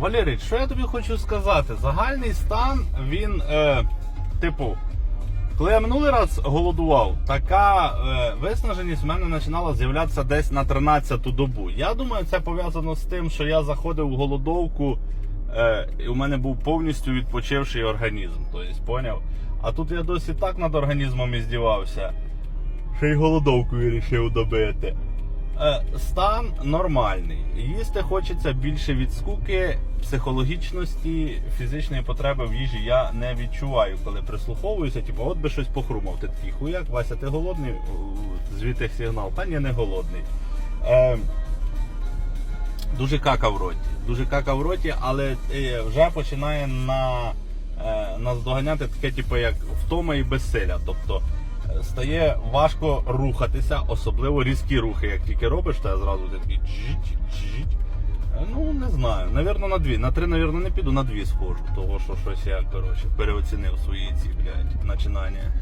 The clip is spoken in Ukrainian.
Валерій, що я тобі хочу сказати? Загальний стан, він, е, типу, коли я минулий раз голодував, така е, виснаженість в мене починала з'являтися десь на 13-ту добу. Я думаю, це пов'язано з тим, що я заходив в голодовку, е, і у мене був повністю відпочивший організм. Тобто, поняв? А тут я досі так над організмом і здівався, що й голодовку вирішив добити. Е, Стан нормальний. Їсти хочеться більше від скуки, психологічності, фізичної потреби в їжі я не відчуваю, коли прислуховуюся. Типу, от би щось похрумав. Ти такий хуяк, Вася, ти голодний? Звідти сигнал. Та ні, не голодний. Е, дуже кака в роті. Дуже кака в роті, але е, вже починає на, е, нас доганяти таке, типу, як втома і безсилля. Тобто стає важко рухатися, особливо різкі рухи. Як тільки робиш, то я зразу такий джить. Е, Ну, не знаю. Навірно, на дві. На три, навірно, не піду, на дві схожу. Того, що щось я, коротше, переоцінив свої ці, блядь, начинання.